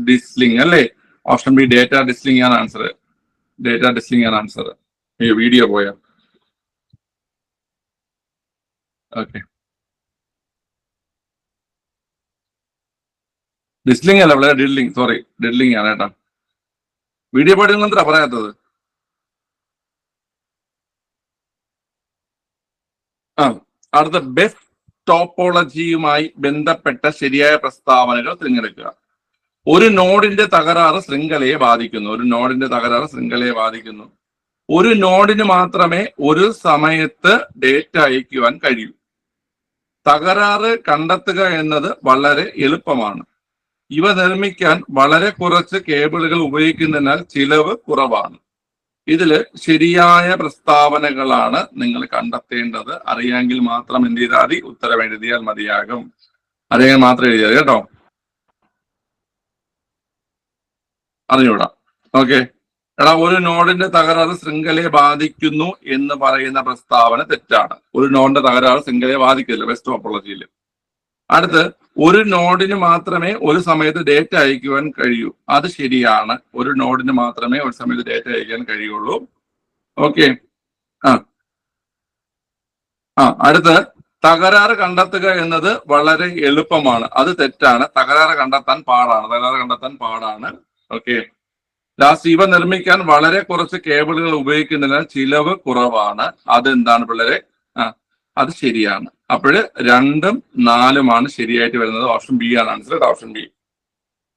ഡിസ്ലിംഗ് അല്ലേ? ഓപ്ഷൻ ബി ഡേറ്റ ഡിസ്ലിംഗ് ആണ് ആൻസർ ഡേറ്റ ഡിസ്ലിംഗ് ആണ് ആൻസർ. ഈ വീഡിയോ പോയാൽ ഓക്കെ. ഡിസ്ലിംഗ് അല്ല വളരെ ഡിഡ്ലിംഗ് സോറി ഡിഡ്ലിംഗ് ആണ് കേട്ടോ. വീഡിയോ പാടുന്ന എന്താ പറയാത്തത്? ആ അടുത്ത ബെസ്റ്റ് ടോപ്പോളജിയുമായി ബന്ധപ്പെട്ട ശരിയായ പ്രസ്താവനകൾ തിരഞ്ഞെടുക്കുക. ഒരു നോഡിന്റെ തകരാറ് ശൃംഖലയെ ബാധിക്കുന്നു. ഒരു നോഡിന്റെ തകരാറ് ശൃംഖലയെ ബാധിക്കുന്നു. ഒരു നോഡിന് മാത്രമേ ഒരു സമയത്ത് ഡേറ്റ അയക്കുവാൻ കഴിയൂ. തകരാറ് കണ്ടെത്തുക എന്നത് വളരെ എളുപ്പമാണ്. ഇവ നിർമ്മിക്കാൻ വളരെ കുറച്ച് കേബിളുകൾ ഉപയോഗിക്കുന്നതിനാൽ ചിലവ് കുറവാണ്. ഇതിൽ ശരിയായ പ്രസ്താവനകളാണ് നിങ്ങൾ കണ്ടെത്തേണ്ടത്. അറിയാമെങ്കിൽ മാത്രം എന്ത് ചെയ്താൽ മതി? ഉത്തരം എഴുതിയാൽ മതിയാകും. അറിയാൻ മാത്രം എഴുതിയാൽ കേട്ടോ. അറിഞ്ഞൂടാ ഓക്കെ. എടാ ഒരു നോഡിന്റെ തകരാറ് ശൃംഖലയെ ബാധിക്കുന്നു എന്ന് പറയുന്ന പ്രസ്താവന തെറ്റാണ്. ഒരു നോഡിന്റെ തകരാറ് ശൃംഖലയെ ബാധിക്കില്ല. ബെസ്റ്റ് ഓപ്പോളജിയിൽ അടുത്ത് ഒരു നോഡിന് മാത്രമേ ഒരു സമയത്ത് ഡേറ്റ അയക്കുവാൻ കഴിയൂ. അത് ശരിയാണ്. ഒരു നോഡിന് മാത്രമേ ഒരു സമയത്ത് ഡേറ്റ അയക്കാൻ കഴിയുള്ളൂ. ഓക്കെ ആ. ആ അടുത്ത് തകരാറ് കണ്ടെത്തുക എന്നത് വളരെ എളുപ്പമാണ്. അത് തെറ്റാണ്. തകരാറ് കണ്ടെത്താൻ പാടാണ്. തകരാറ് കണ്ടെത്താൻ പാടാണ്. ഓക്കെ ലാസ്റ്റ് ഇവ നിർമ്മിക്കാൻ വളരെ കുറച്ച് കേബിളുകൾ ഉപയോഗിക്കുന്നതിനാൽ ചിലവ് കുറവാണ്. അതെന്താണ് പിള്ളേരെ? അത് ശരിയാണ്. അപ്പോഴ് രണ്ടും നാലുമാണ് ശരിയായിട്ട് വരുന്നത്. ഓപ്ഷൻ ബി ആണ് answer option B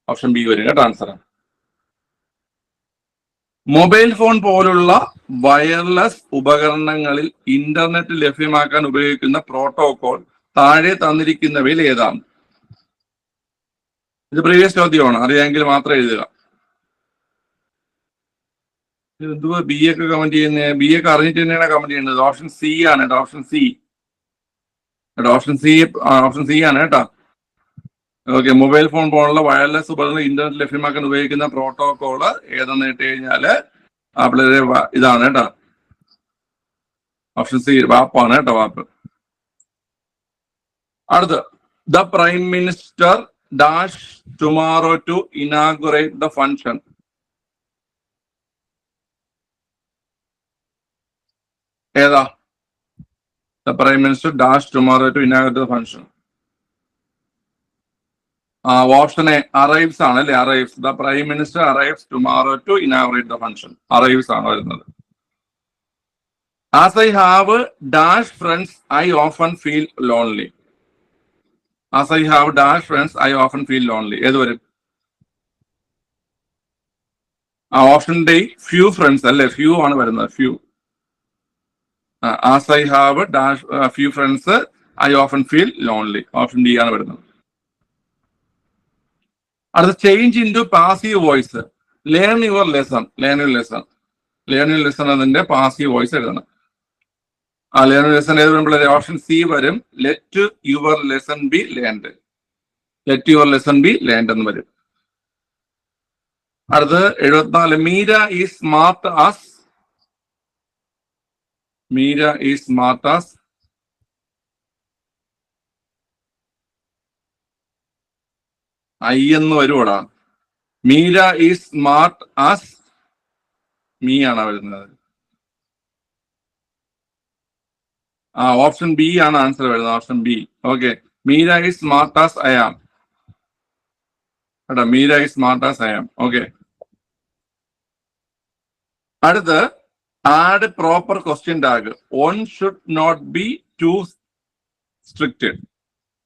option B വരും കേട്ടോ ആൻസർ മൊബൈൽ ഫോൺ പോലുള്ള വയർലെസ് ഉപകരണങ്ങളിൽ ഇന്റർനെറ്റ് ലഭ്യമാക്കാൻ ഉപയോഗിക്കുന്ന പ്രോട്ടോകോൾ താഴെ തന്നിരിക്കുന്നവയിൽ ഏതാണ്? ഇത് പ്രീവിയസ് ചോദ്യമാണ്. അറിയാമെങ്കിൽ മാത്രം എഴുതുക. എന്തുവാ? ബി ഒക്കെ കമന്റ് ചെയ്യുന്ന? ബി ഒക്കെ അറിഞ്ഞിട്ട് തന്നെയാണ് കമന്റ് ചെയ്യുന്നത്. ഓപ്ഷൻ സി ആണ് കേട്ടോ. ഓപ്ഷൻ സി കേട്ടോ ഓപ്ഷൻ സി ഓപ്ഷൻ സി ആണ് കേട്ടോ. ഓക്കെ മൊബൈൽ ഫോൺ പോലുള്ള വയർലെസ് ഉപകരണം ഇന്റർനെറ്റ് ലഭ്യമാക്കാൻ ഉപയോഗിക്കുന്ന പ്രോട്ടോകോൾ ഏതെന്ന് ഇട്ട് കഴിഞ്ഞാൽ ആ പിള്ളേരെ ഇതാണ് കേട്ടോ. ഓപ്ഷൻ സി വാപ്പാണ് കേട്ടോ വാപ്പ് അടുത്ത് the prime minister dash tomorrow to inaugurate the function ഏതാ? Prime minister dash tomorrow to inaugurate the function ആ ഓപ്ഷൻ എ അറൈവ്സ് ആണ് അല്ലെ? Arrives the prime minister arrives tomorrow to inaugurate the function arrives ആണ് വരുന്നത്. As I have dash friends I often feel lonely as I have dash friends I often feel lonely ഏത് വരും? ആ option D few friends അല്ലേ? Few ആണ് വരുന്നത്. Few as I have dash few friends I often feel lonely option D ആണ് വരുന്നത്. അടുത്ത change into passive voice learn your lesson learn your lesson learn your lesson എന്നതിന്റെ passive voice എഴുതണം. ആ learn lesson ഏത് വരുമ്പോൾ ഓപ്ഷൻ സി വരും. Let your lesson be learned let your lesson be learned എന്ന് വരും. അടുത്ത് എഴുപത്തിനാല്. Meera is smart as Meera is smart I എന്ന് വരുവോടാ? Meera is smart as me ആണ് വരുന്നത്. ആ ഓപ്ഷൻ ബി ആണ് ആൻസർ വരുന്നത് option B okay Meera is smart as I am കേട്ടോ Meera is smart as I am okay അടുത്ത് add proper question tag one should not be too strict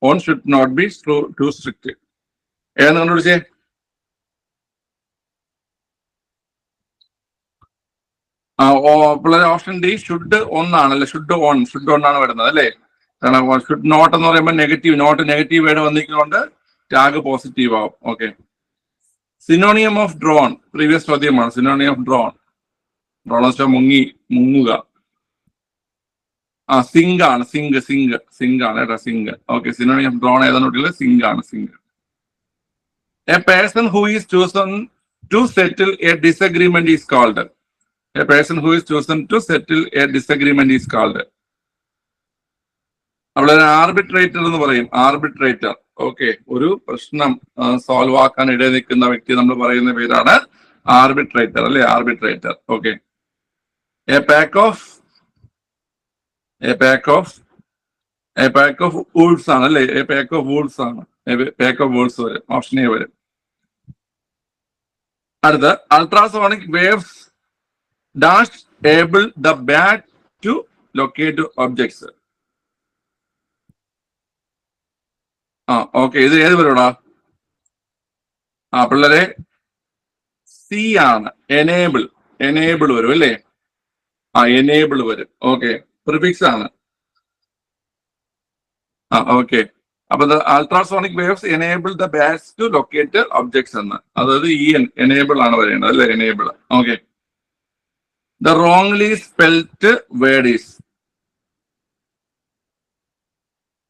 one should not be too strict ഏതെന്ന് കണ്ടുപിടിച്ചേ പിള്ളേർ option D should ഒന്നാണല്ലേ? Should on should on ആണ് വരുന്നത് അല്ലേ? കാരണം ഷുഡ് നോട്ട് എന്ന് പറയുമ്പോൾ നെഗറ്റീവ് നോട്ട് നെഗറ്റീവ് വേർഡ് വന്നിരിക്കുന്നതുകൊണ്ട് ടാഗ് പോസിറ്റീവ് ആവും. Okay synonym of drone previous ചോദ്യമാണ് സിനോണിയം ഓഫ് ഡ്രോൺ ഡ്രോൺ മുങ്ങി മുങ്ങുക. ആ സിങ്ക് ആണ് സിങ്ക് സിങ്ക് സിങ്ക് ആണ് കേട്ടോ സിങ്ക് ഓക്കെ സിനോണിയം ഡ്രോൺ ഏതാണ് സിങ്ക് ആണ് sink a person who is chosen to settle a disagreement is called a person who is chosen to settle a disagreement is called അവിടെ arbitrator എന്ന് പറയും arbitrator okay ഒരു പ്രശ്നം solve ആക്കാൻ ഇടയിൽ നിൽക്കുന്ന വ്യക്തി നമ്മൾ പറയുന്ന പേരാണ് ആർബിട്രേറ്റർ അല്ലെ? Arbitrator okay a pack of a pack of a pack of wolves ആണ് അല്ലേ? എ പാക്ക് ഓഫ് വൂൾസ് ആണ് പാക്ക് ഓഫ് വൂൾസ് വരും ഓപ്ഷൻ എ വരും. അടുത്ത ultrasonic waves dash able the bat to locate objects ആ okay ഇത് ഏത് വരൂടാ? ആ പിള്ളേരെ സി ആണ്. എനേബിൾ എനേബിൾ വരും അല്ലേ? ആ എനേബിൾ വരും. ഓക്കെ പ്രിഫിക്സ് ആണ്. ആ ഓക്കെ അപ്പൊ ultrasonic waves enable the bats to locate objects എന്ന്. അതായത് ഈ എനേബിൾ ആണ് പറയുന്നത് അല്ലെ? Enable okay the wrongly spelt word is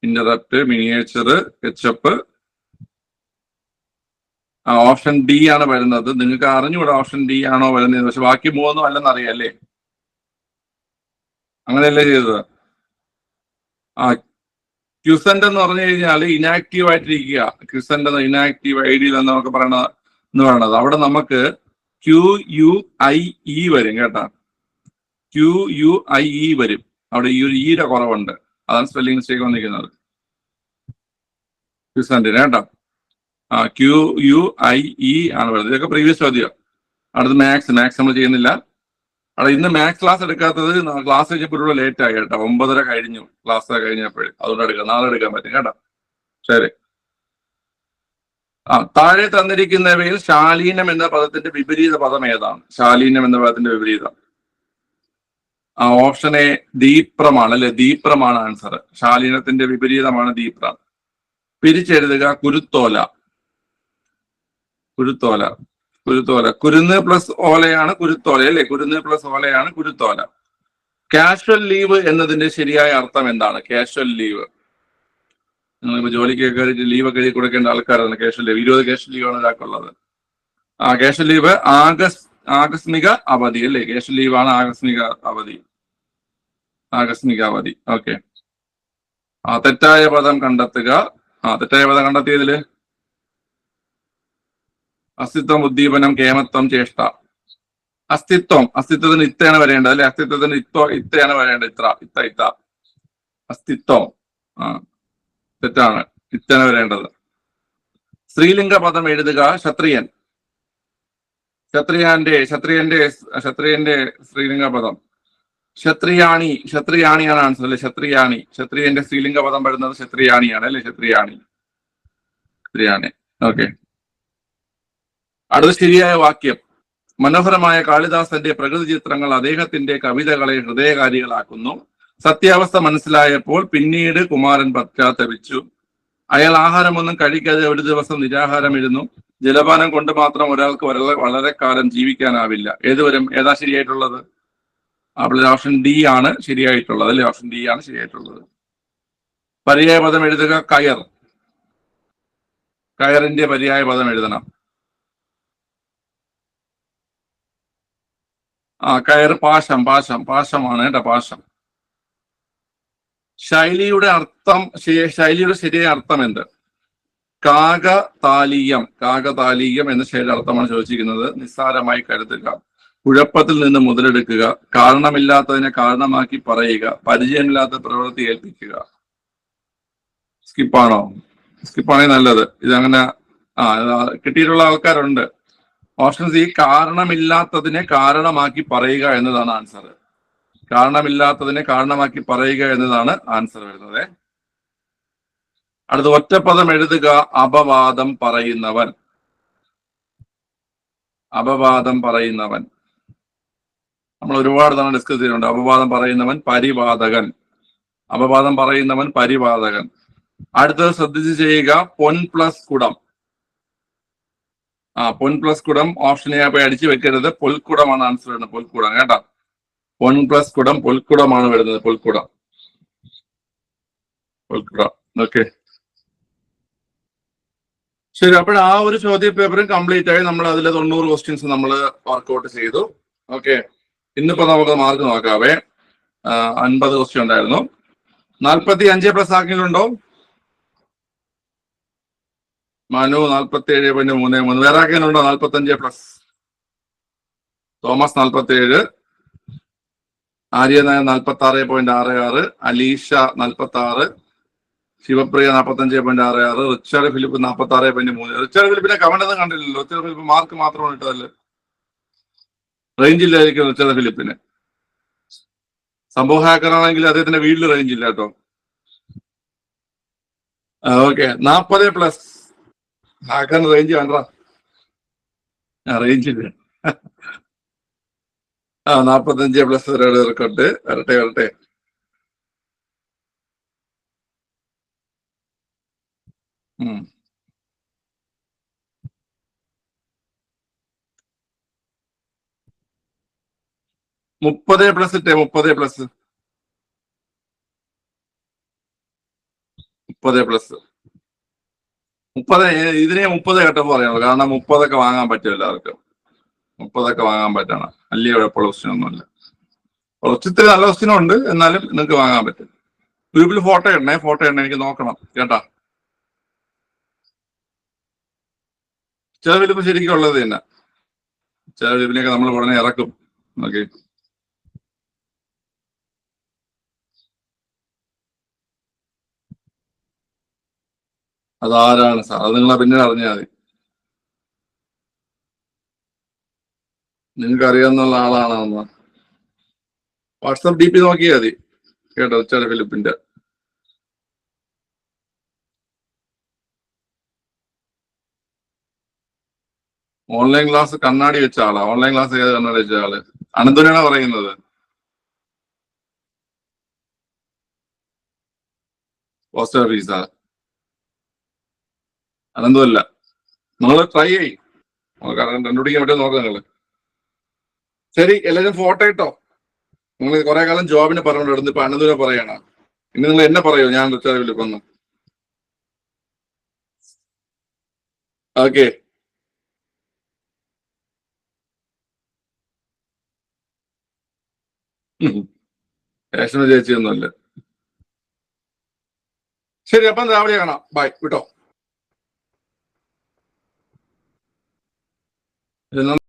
interrupt miniature എച്ചപ്പ് ആ ഓപ്ഷൻ ഡി ആണ് വരുന്നത്. നിങ്ങൾക്ക് അറിഞ്ഞുകൂടെ ഓപ്ഷൻ ഡി ആണോ വരുന്നത് പക്ഷെ ബാക്കി മൂന്നും അല്ലെന്നറിയാം അറിയാല്ലേ അങ്ങനെയല്ലേ ചെയ്തത്? ആ ക്യുസെന്റ് എന്ന് പറഞ്ഞു കഴിഞ്ഞാൽ ഇനാക്റ്റീവ് ആയിട്ടിരിക്കുക ക്യുസെന്റ് എന്ന ഇനാക്റ്റീവ് ഐ ഡി എന്ന് നമുക്ക് പറയണ എന്ന് പറയണത്. അവിടെ നമുക്ക് ക്യു യു ഐ ഇ വരും കേട്ടാ. ക്യു യു ഐ ഇ വരും. അവിടെ ഈ ഒരു ഈയുടെ കുറവുണ്ട്. അതാണ് സ്പെല്ലിംഗ് മിസ്റ്റേക്ക് വന്നിരിക്കുന്നത്. ക്യുസെന്റിന് കേട്ടോ. ആ ക്യു യു ഐ ഇ ആണ് വരുന്നത്. ഇതൊക്കെ പ്രീവിയസ് ചോദ്യം. അടുത്ത് മാത്സ് മാത്സ് നമ്മൾ ചെയ്യുന്നില്ല. അവിടെ ഇന്ന് മാത്സ് ക്ലാസ് എടുക്കാത്തത് ക്ലാസ് കഴിഞ്ഞപ്പോൾ ലേറ്റ് ആയി കേട്ടോ. ഒമ്പതര കഴിഞ്ഞു. ക്ലാസ് കഴിഞ്ഞപ്പോഴേ. അതുകൊണ്ട് എടുക്കാം. നാളെ എടുക്കാൻ പറ്റും കേട്ടോ. ശരി. ആ താഴെ തന്നിരിക്കുന്നവയിൽ ശാലീനം എന്ന പദത്തിന്റെ വിപരീത പദം ഏതാണ്? ശാലീനം എന്ന പദത്തിന്റെ വിപരീതം. ആ ഓപ്ഷൻ എ ദീപ്രമാണ് അല്ലെ? ദീപ്രമാണ് ആൻസർ ശാലീനത്തിന്റെ വിപരീതമാണ് ദീപ്രം. പിരിച്ചെഴുതുക കുരുത്തോല. കുരുത്തോല. കുരുത്തോല. കുരുന്ന് പ്ലസ് ഓലയാണ് കുരുത്തോല അല്ലെ? കുരുന്ന് പ്ലസ് ഓലയാണ് കുരുത്തോല. കാഷ്വൽ ലീവ് എന്നതിന്റെ ശരിയായ അർത്ഥം എന്താണ്? കാഷ്വൽ ലീവ് നിങ്ങളിപ്പോ ജോലിക്കൊക്കെ ലീവ് ഒക്കെ കൊടുക്കേണ്ട ആൾക്കാരാണ് കാഷ്വൽ ലീവ് ഇരുപത് കാഷ്വൽ ലീവ് ആണ് ഒരാൾക്കുള്ളത് ആ കാഷ്വൽ ലീവ് ആകസ് ആകസ്മിക അവധി അല്ലേ? കാഷ്വൽ ലീവ് ആണ് ആകസ്മിക അവധി. ആകസ്മിക അവധി. ഓക്കെ ആ തെറ്റായ പദം കണ്ടെത്തുക. ആ തെറ്റായ പദം കണ്ടെത്തിയതിൽ? അസ്തിത്വം ഉദ്ദീപനം കേമത്വം ചേഷ്ട. അസ്തിത്വം അസ്തിത്വത്തിന് ഇത്തയാണ് വരേണ്ടത് അല്ലെ? അസ്തിത്വത്തിന് ഇത്തോ ഇത്തയാണ് വരേണ്ടത്. ഇത്ര ഇത്ത ഇത്ത. അസ്തിത്വം. ആ. തെറ്റാണ്. ഇത്തയാണ് വരേണ്ടത്. സ്ത്രീലിംഗ പദം എഴുതുക ക്ഷത്രിയൻ. ക്ഷത്രിയാന്റെ ക്ഷത്രിയന്റെ ക്ഷത്രിയന്റെ സ്ത്രീലിംഗ പദം ക്ഷത്രിയാണി ക്ഷത്രിയാണിയാണ് ആൻസർ അല്ലെ? ക്ഷത്രിയാണി. ക്ഷത്രിയന്റെ സ്ത്രീലിംഗ പദം വരുന്നത് ക്ഷത്രിയാണിയാണ് അല്ലെ? ക്ഷത്രിയാണി. ക്ഷത്രിയാണി. ഓക്കെ അടുത്ത ശരിയായ വാക്യം. മനോഹരമായ കാളിദാസന്റെ പ്രകൃതി ചിത്രങ്ങൾ അദ്ദേഹത്തിന്റെ കവിതകളെ ഹൃദയകാരികളാക്കുന്നു. സത്യാവസ്ഥ മനസ്സിലായപ്പോൾ പിന്നീട് കുമാരൻ പശ്ചാത്തപിച്ചു അയാൾ ആഹാരമൊന്നും കഴിക്കാതെ ഒരു ദിവസം നിരാഹാരം ഇരുന്നു ജലപാനം കൊണ്ട് മാത്രം ഒരാൾക്ക് വളരെ വളരെ കാലം ജീവിക്കാനാവില്ല. ഏതുവരും ഏതാ ശരിയായിട്ടുള്ളത്? അപ്പോൾ ഓപ്ഷൻ ഡി ആണ് ശരിയായിട്ടുള്ളത്. അല്ലെ? ഓപ്ഷൻ ഡി ആണ് ശരിയായിട്ടുള്ളത്. പര്യായ പദം എഴുതുക. കയർ. കയറിന്റെ പര്യായ പദം എഴുതണം. ആ കയർ പാശം പാശം പാശമാണ് കേട്ടോ പാശം. ശൈലിയുടെ അർത്ഥം ശൈലിയുടെ ശരിയായ അർത്ഥം എന്ത്? കാകതാലീയം കാകതാലീയം എന്ന ശൈലിയുടെ അർത്ഥമാണ് ചോദിച്ചിരിക്കുന്നത്. നിസ്സാരമായി കരുതുക കുഴപ്പത്തിൽ നിന്ന് മുതലെടുക്കുക കാരണമില്ലാത്തതിനെ കാരണമാക്കി പറയുക പരിചയമില്ലാത്ത പ്രവൃത്തി ഏൽപ്പിക്കുക. സ്കിപ്പാണോ? സ്കിപ്പാണെങ്കിൽ നല്ലത്. ഇതങ്ങനെ ആ കിട്ടിയിട്ടുള്ള ആൾക്കാരുണ്ട്. ഓപ്ഷൻ സി കാരണമില്ലാത്തതിനെ കാരണമാക്കി പറയുക എന്നതാണ് ആൻസർ. കാരണമില്ലാത്തതിനെ കാരണമാക്കി പറയുക എന്നതാണ് ആൻസർ വരുന്നത്. അടുത്ത ഒറ്റപ്പദം എഴുതുക അപവാദം പറയുന്നവൻ. അപവാദം പറയുന്നവൻ. നമ്മൾ ഒരുപാട് തവണ ഡിസ്കസ് ചെയ്തിട്ടുണ്ട്. അപവാദം പറയുന്നവൻ പരിവാദകൻ. അപവാദം പറയുന്നവൻ പരിവാദകൻ. അടുത്തത് ശ്രദ്ധിച്ച് ചെയ്യുക പൊൻ പ്ലസ് കുടം. ആ പൊൻ പ്ലസ് കുടം ഓപ്ഷൻ പോയി അടിച്ചു വെക്കരുത്. പൊൽക്കുടമാണ് ആൻസർ വരുന്നത്. പൊൽക്കുടം കേട്ടോ? പൊൻ പ്ലസ് കുടം പൊൽക്കുടമാണ് വരുന്നത്. പൊൽക്കുടം പൊൽക്കുടം ഓക്കെ ശരി അപ്പോൾ ആ ഒരു ചോദ്യ പേപ്പറും കംപ്ലീറ്റ് ആയി. നമ്മൾ അതിലെ തൊണ്ണൂറ് ക്വസ്റ്റ്യൻസ് നമ്മൾ വർക്ക്ഔട്ട് ചെയ്തു. ഓക്കെ ഇന്നിപ്പോ നമുക്ക് മാർക്ക് നോക്കാവേ. അൻപത് ക്വസ്റ്റ്യൻ ഉണ്ടായിരുന്നു. നാൽപ്പത്തി അഞ്ച് പ്ലസ് ആക്കിയിട്ടുണ്ടോ? മനു നാൽപ്പത്തി ഏഴ് പോയിന്റ് മൂന്ന് മൂന്ന്. വേറെ നാൽപ്പത്തി അഞ്ച് പ്ലസ് തോമസ് നാൽപ്പത്തി ഏഴ് ആര്യ നായർ നാൽപ്പത്തി ആറ് പോയിന്റ് ആറ് ആറ്. അലീഷ നാൽപ്പത്തി ആറ് ശിവപ്രിയ നാൽപ്പത്തി അഞ്ച് പോയിന്റ് ആറ് ആറ്. റിച്ചാർഡ് ഫിലിപ്പ് നാൽപ്പത്തി ആറ് പോയിന്റ് മൂന്ന്. റിച്ചാർഡ് ഫിലിപ്പിനെ കമന്റ് ഒന്നും കണ്ടില്ലല്ലോ. റിച്ചാർഡ് ഫിലിപ്പ് മാർക്ക് മാത്രമാണ് ഇട്ടതല്ലേ? റേഞ്ച് ഇല്ലായിരിക്കും റിച്ചാർഡ് ഫിലിപ്പിന്. സംഭവ ഹാക്കറാണെങ്കിൽ അദ്ദേഹത്തിന്റെ വീട്ടിൽ റേഞ്ച് ഇല്ല കേട്ടോ. ഓക്കെ നാൽപ്പത് പ്ലസ് ഹാക്കറിന് റേഞ്ച് വേണ്ട. റേഞ്ചില്ല ആ നാൽപ്പത്തഞ്ച് പ്ലസ് ഒരാൾ റെക്കോർഡ് വരട്ടെ വരട്ടെ. ഉം. മുപ്പത് പ്ലസ് ഇട്ടേ മുപ്പത് പ്ലസ് മുപ്പത് പ്ലസ് മുപ്പത് ഇതിനെ മുപ്പത് കേട്ടപ്പോ പറയാനുള്ളൂ. കാരണം മുപ്പതൊക്കെ വാങ്ങാൻ പറ്റും എല്ലാവർക്കും. മുപ്പതൊക്കെ വാങ്ങാൻ പറ്റണം. അല്ലേ ക്വസ്റ്റ്യൻ ഒന്നുമില്ല. കുറച്ചിത്തിരി നല്ല ക്വസ്റ്റ്യനും ഉണ്ട്. എന്നാലും നിങ്ങൾക്ക് വാങ്ങാൻ പറ്റും. ഗ്രൂപ്പിൽ ഫോട്ടോ ഇടണേ. ഫോട്ടോ ഇടണേ. എനിക്ക് നോക്കണം. കേട്ടാ? ചില വലിപ്പം ശരിക്കും ഉള്ളത് തന്നെ. ചില വലിപ്പിനെയൊക്കെ നമ്മൾ ഉടനെ ഇറക്കും. ഓക്കെ? അതാരാണ് സാർ? അത് നിങ്ങളെ പിന്നീട് അറിഞ്ഞാൽ മതി. നിങ്ങൾക്ക് അറിയാവുന്ന ആളാണെന്ന്. വാട്സപ്പ് ഡി പി നോക്കിയാൽ മതി. കേട്ടോ ചില ഫിലിപ്പിന്റെ. ഓൺലൈൻ ക്ലാസ് കണ്ണാടി വെച്ച ആളാ. ഓൺലൈൻ ക്ലാസ് ഏത് കണ്ണാടി വെച്ച ആൾ? അനന്തനാണ് പറയുന്നത്? പോസ്റ്റ് ഓഫീസാ. അനന്തമല്ല നിങ്ങൾ ട്രൈ ചെയ് കാരണം കണ്ടുപിടിക്കാൻ പറ്റുമോ നോക്കാം നിങ്ങൾ. ശരി എല്ലാവരും ഫോട്ടോ ഇട്ടോ. നിങ്ങൾ കുറെ കാലം ജോബിനെ പറഞ്ഞോണ്ട് ഇപ്പൊ അനന്തനെ പറയണ. ഇനി നിങ്ങൾ എന്നെ പറയോ? ഞാൻ റിച്ചാർജ് വിളിപ്പൊന്ന് ഓക്കെ. ചേച്ചി ഒന്നുമല്ല ശരി അപ്പം രാവിലെ കാണാം. ബൈ. വിട്ടോ. ഇത്